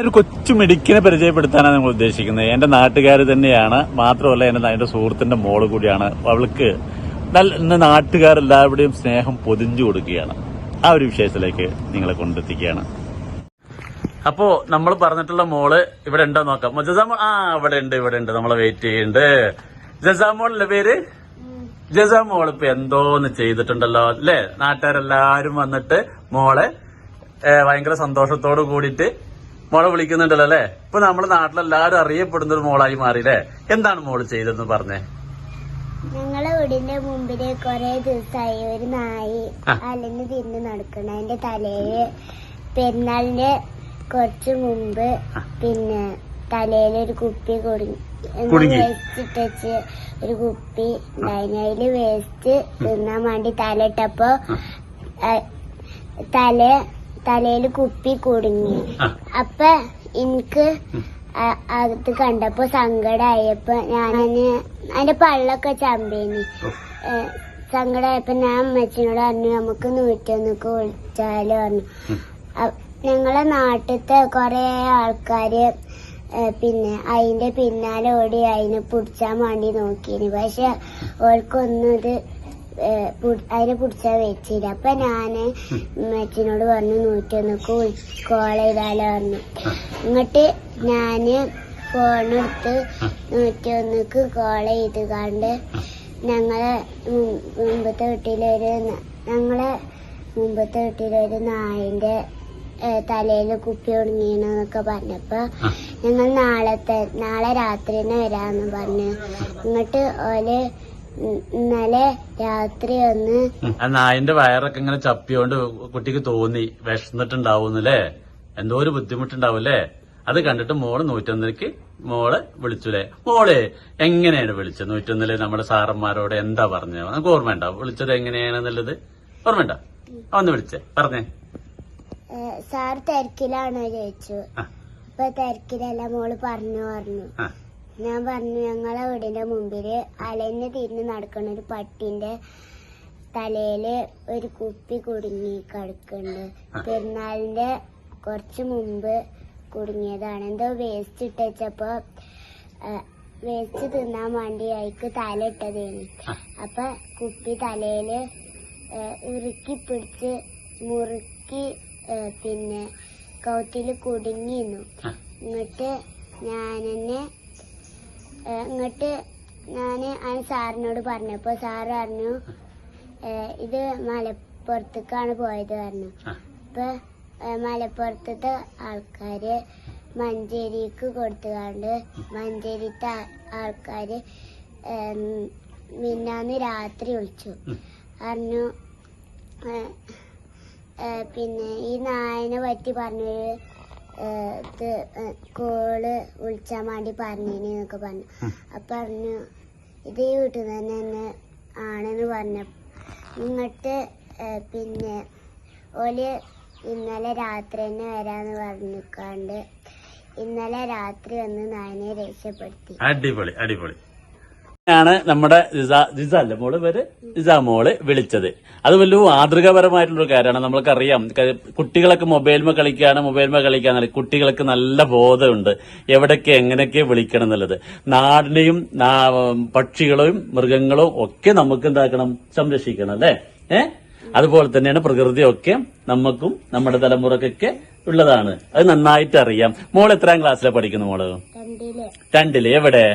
ഒരു കൊച്ചു മെഡിക്കിനെ പരിചയപ്പെടുത്താനാണ് നമ്മൾ ഉദ്ദേശിക്കുന്നത്. എന്റെ നാട്ടുകാർ തന്നെയാണ്. മാത്രമല്ല എന്റെ എന്റെ സുഹൃത്തിന്റെ മോൾ കൂടിയാണ്. അവൾക്ക് നല്ല നാട്ടുകാരെല്ലാവരുടെയും സ്നേഹം പൊതിഞ്ഞു കൊടുക്കുകയാണ്. ആ ഒരു വിഷയത്തിലേക്ക് നിങ്ങളെ കൊണ്ടെത്തിക്കുകയാണ്. അപ്പോ നമ്മൾ പറഞ്ഞിട്ടുള്ള മോൾ ഇവിടെ ഉണ്ടോ നോക്കാം. ജസാമോൾ ആ ഇവിടെ ഉണ്ട് ഇവിടെ ഉണ്ട്. നമ്മളെ വെയിറ്റ് ചെയ്യുന്നുണ്ട്. ജസാമോളിന്റെ പേര്? ജസാമോൾ ഇപ്പൊ എന്തോന്ന് ചെയ്തിട്ടുണ്ടല്ലോ അല്ലേ? നാട്ടുകാരെല്ലാരും വന്നിട്ട് മോളെ ഭയങ്കര സന്തോഷത്തോട് കൂടിയിട്ട് മോളെ വിളിക്കുന്നുണ്ടല്ലോ അല്ലേ? ഇപ്പൊ നമ്മുടെ നാട്ടിലെല്ലാരും അറിയപ്പെടുന്ന ഒരു മോളായി മാറിയില്ലേ? എന്താണ് മോൾ ചെയ്തതെന്ന് പറഞ്ഞേ? ഞങ്ങളെ വീടിന്റെ മുമ്പിൽ കൊറേ ദിവസമായി ഒരു നായി. അലഞ്ഞു തിരിഞ്ഞ് നടക്കണം. അതിന്റെ തലയിൽ പെരുന്നാളിന്റെ കുറച്ച് മുമ്പ് പിന്നെ തലയിൽ ഒരു കുപ്പി കുടുങ്ങി കുടുങ്ങി. വേസ്റ്റ് ഒരു കുപ്പി അതിൽ വേസ്റ്റ് തിന്നാൻ വേണ്ടി തല ഇട്ടപ്പോ തല തലയിൽ കുപ്പി കുടുങ്ങി. അപ്പൊ എനിക്ക് അത് കണ്ടപ്പോ സങ്കടായപ്പോ ഞാനതിന് അതിന്റെ പള്ളൊക്കെ ചമ്പേനി. സങ്കടമായപ്പോ സങ്കടായപ്പോ ഞാൻ അമ്മച്ചിനോട് പറഞ്ഞു നമുക്ക് നൂറ്റൊന്നൊക്കെ വിളിച്ചാലോ പറഞ്ഞു. ഞങ്ങളെ നാട്ടിലത്തെ കൊറേ ആൾക്കാര് പിന്നെ അതിന്റെ പിന്നാലെ ഓടി അതിനെ പിടിച്ചാൻ വേണ്ടി നോക്കിയിന് പക്ഷെ ഓൾക്കൊന്നും ഇത് അതിനെ പിടിച്ചാൽ വെച്ചില്ല അപ്പൊ ഞാൻ അച്ഛനോട് പറഞ്ഞു നൂറ്റൊന്നൊക്കെ കോൾ ചെയ്താലോ പറഞ്ഞു. എന്നിട്ട് ഞാൻ ഫോണെടുത്ത് നൂറ്റൊന്നിക്ക് കോൾ ചെയ്ത് കണ്ട് ഞങ്ങളെ മുമ്പത്തെ വീട്ടിലൊരു ഞങ്ങളെ മുമ്പത്തെ വീട്ടിലൊരു നായന്റെ തലയിൽ കുപ്പി ഒടുങ്ങിയെന്നൊക്കെ പറഞ്ഞപ്പോ ഞങ്ങൾ നാളത്തെ നാളെ രാത്രി തന്നെ വരാന്ന് പറഞ്ഞു. എന്നിട്ട് ഓൽ ഇന്നലെ രാത്രി ഒന്ന് ആ നായന്റെ വയറൊക്കെ ഇങ്ങനെ ചപ്പിയോണ്ട് കുട്ടിക്ക് തോന്നി വിഷന്നിട്ടുണ്ടാവുന്നല്ലേ? എന്തോ ഒരു ബുദ്ധിമുട്ടുണ്ടാവൂല്ലേ? അത് കണ്ടിട്ട് മോൾ നൂറ്റൊന്നിലേക്ക് മോളെ വിളിച്ചുല്ലേ മോളെ എങ്ങനെയാണ് വിളിച്ചത്? നൂറ്റൊന്നിൽ നമ്മുടെ സാറന്മാരോട് എന്താ പറഞ്ഞത്? നമുക്ക് ഓർമ്മയുണ്ടോ? വിളിച്ചത് എങ്ങനെയാണെന്നുള്ളത്? ഓർമ്മയുണ്ടോ? ഒന്ന് വിളിച്ചേ. പറഞ്ഞേ. സാർ തിരക്കിലാണോ ചോദിച്ചു. അപ്പൊ തിരക്കിലല്ല മോൾ പറഞ്ഞു പറഞ്ഞു. ആ, ഞാൻ പറഞ്ഞു ഞങ്ങളെ വീടിന്റെ മുമ്പിൽ അലഞ്ഞ് തിരിഞ്ഞ് നടക്കുന്ന ഒരു പട്ടിന്റെ തലയിൽ ഒരു കുപ്പി കുടുങ്ങി കിടക്കുന്നുണ്ട്. പെരുന്നാളിന്റെ കുറച്ച് മുമ്പ് കുടുങ്ങിയതാണ്. എന്തോ വേസ്റ്റ് ഇട്ടച്ചപ്പോ വേസ്റ്റ് തിന്നാൻ വേണ്ടി അയക്ക് തല ഇട്ടതേനി. അപ്പൊ കുപ്പി തലയിൽ ഉറുക്കി ഇറുക്കി പിടിച്ച് മുറുക്കി പിന്നെ കൗത്തിൽ കുടുങ്ങിയിരുന്നു. എന്നിട്ട് ഞാൻ ഏഹ് ഇങ്ങോട്ട് ഞാൻ ആ സാറിനോട് പറഞ്ഞപ്പോ സാറ് പറഞ്ഞു ഇത് മലപ്പുറത്തേക്കാണ് പോയത് പറഞ്ഞു. അപ്പൊ മലപ്പുറത്തത്തെ ആൾക്കാര് മഞ്ചേരിക്ക് കൊടുത്തുകൊണ്ട് മഞ്ചേരിത്തെ ആൾക്കാര് മിന്നാന്ന് രാത്രി വിളിച്ചു. പറഞ്ഞു പിന്നെ ഈ നായനെ പറ്റി പറഞ്ഞൊരു കോൾ വിളിച്ചാൻ വേണ്ടി പറഞ്ഞിനി എന്നൊക്കെ പറഞ്ഞു. അപ്പൊ പറഞ്ഞു ഇത് ഈ വീട്ടിൽ തന്നെ തന്നെ ആണെന്ന് പറഞ്ഞു. ഇങ്ങോട്ട് പിന്നെ ഓൽ ഇന്നലെ രാത്രി തന്നെ വരാന്ന് പറഞ്ഞിക്കാണ്ട് ഇന്നലെ രാത്രി വന്ന് നായനെ രക്ഷപ്പെടുത്തി. അടിപൊളി അടിപൊളി. ആണ് നമ്മുടെ ജിസ അല്ല മോൾ പേര്? ജിസ മോൾ വിളിച്ചത്. അത് വലിയ മാതൃകാപരമായിട്ടുള്ള കാര്യമാണ്. നമ്മൾക്കറിയാം. കുട്ടികളൊക്കെ മൊബൈൽമ കളിക്കുകയാണ് മൊബൈൽമ കളിക്കാന്ന് കുട്ടികൾക്ക് നല്ല ബോധമുണ്ട്. എവിടൊക്കെ എങ്ങനെയൊക്കെ വിളിക്കണം എന്നുള്ളത്. നാടിനെയും പക്ഷികളും പക്ഷികളെയും മൃഗങ്ങളും ഒക്കെ നമുക്ക് എന്താക്കണം? സംരക്ഷിക്കണം അല്ലേ? ഏ? അതുപോലെ തന്നെയാണ് പ്രകൃതിയൊക്കെ നമുക്കും നമ്മുടെ തലമുറക്കൊക്കെ ഉള്ളതാണ്. അത് നന്നായിട്ട് അറിയാം മോൾ എത്രാം ക്ലാസ്സിലാണ് പഠിക്കുന്നു മോൾ? രണ്ടിൽ. എവിടെ?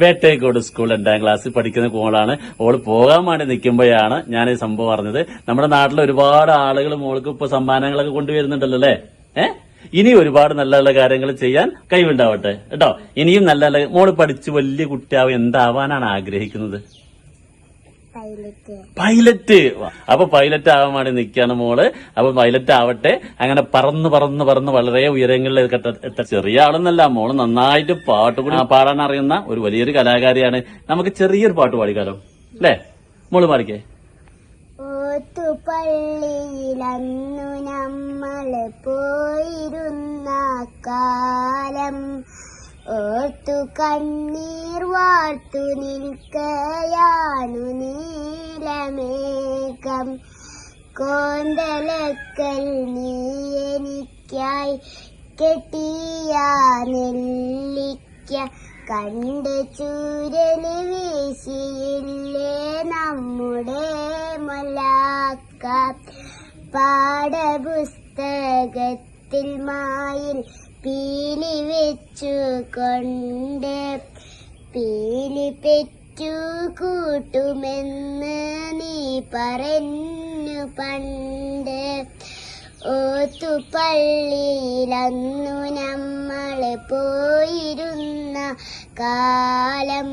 വേട്ടേക്കോട് സ്കൂൾ രണ്ടാം ക്ലാസ്സിൽ പഠിക്കുന്ന കോളാണ് ഓൾ പോകാൻ വേണ്ടി നിൽക്കുമ്പോഴാണ് ഞാൻ ഈ സംഭവം അറിഞ്ഞത്. നമ്മുടെ നാട്ടിലെ ഒരുപാട് ആളുകൾ മോൾക്ക് ഇപ്പൊ സമ്മാനങ്ങളൊക്കെ കൊണ്ടുവരുന്നുണ്ടല്ലോ അല്ലേ? ഏഹ് ഇനി ഒരുപാട് നല്ല നല്ല കാര്യങ്ങൾ ചെയ്യാൻ കഴിവുണ്ടാവട്ടെ. കേട്ടോ? ഇനിയും നല്ല നല്ല മോൾ പഠിച്ച് വലിയ കുട്ടിയാവും എന്താവാനാണ് ആഗ്രഹിക്കുന്നത്? പൈലറ്റ്. അപ്പൊ പൈലറ്റ് ആവാൻ വേണ്ടി നിൽക്കുകയാണ് മോൾ. അപ്പൊ പൈലറ്റ് ആവട്ടെ. അങ്ങനെ പറന്ന് പറന്ന് പറന്ന് വളരെ ഉയരങ്ങളിൽ ചെറിയ ആളെന്നല്ല. മോൾ നന്നായിട്ട് പാട്ട് കൂടി പാടാൻ അറിയുന്ന ഒരു വലിയൊരു കലാകാരിയാണ്. നമുക്ക് ചെറിയൊരു പാട്ട് പാടിക്കാലോ. അല്ലേ? മോൾ പാടിക്കേ. ഓത്തുപള്ളിയിലന്നു നമ്മൾ പോയിരുന്ന കാലം ഓർത്തു കണ്ണീർ വാർത്തു നിൽക്കയാണു നീലമേഘം. കോന്തലക്കൽ നീ എനിക്കായി കെട്ടിയ നെല്ലിക്ക. കണ്ട് ചൂരന് വീശിയില്ലേ നമ്മുടെ മലാക്ക. പാഠപുസ്തകത്തിൽ മായിൽ പീലി വെച്ചു കൊണ്ട് പീലി പെറ്റു കൂട്ടുമെന്ന് നീ പറഞ്ഞു പണ്ട്. ഓത്തുപള്ളിയിലന്നു നമ്മൾ പോയിരുന്ന കാലം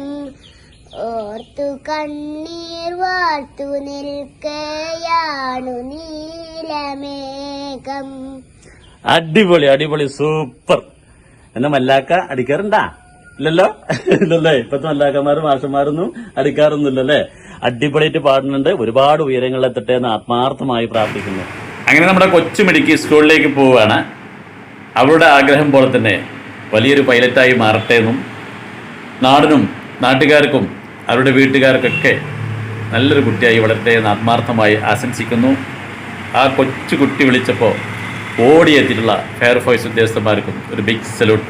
ഓർത്തു കണ്ണീർ വാർത്തു നിൽക്കയാണു നീലമേഘം. അടിപൊളി അടിപൊളി സൂപ്പർ. എന്നെ മല്ലാക്ക അടിക്കാറുണ്ടാ? ഇല്ലല്ലോ? ഇല്ലല്ലേ. ഇപ്പത്തെ മല്ലാക്കന്മാരും മാഷന്മാരൊന്നും അടിക്കാറൊന്നുമില്ലല്ലേ? അടിപൊളിയായിട്ട് പാടുന്നുണ്ട്. ഒരുപാട് ഉയരങ്ങളിലെത്തട്ടെ എന്ന് ആത്മാർത്ഥമായി പ്രാർത്ഥിക്കുന്നു. അങ്ങനെ നമ്മുടെ കൊച്ചു മിടുക്കി സ്കൂളിലേക്ക് പോവുകയാണ്. അവരുടെ ആഗ്രഹം പോലെ തന്നെ വലിയൊരു പൈലറ്റായി മാറട്ടെ എന്നും നാടിനും നാട്ടുകാർക്കും അവരുടെ വീട്ടുകാർക്കൊക്കെ നല്ലൊരു കുട്ടിയായി വളരട്ടെ എന്ന് ആത്മാർത്ഥമായി ആശംസിക്കുന്നു. ആ കൊച്ചു കുട്ടി വിളിച്ചപ്പോൾ ഓടിയെത്തിയിട്ടുള്ള ഫയർഫോഴ്സ് ഉദ്യോഗസ്ഥന്മാർക്കും ഒരു ബിഗ് സല്യൂട്ട്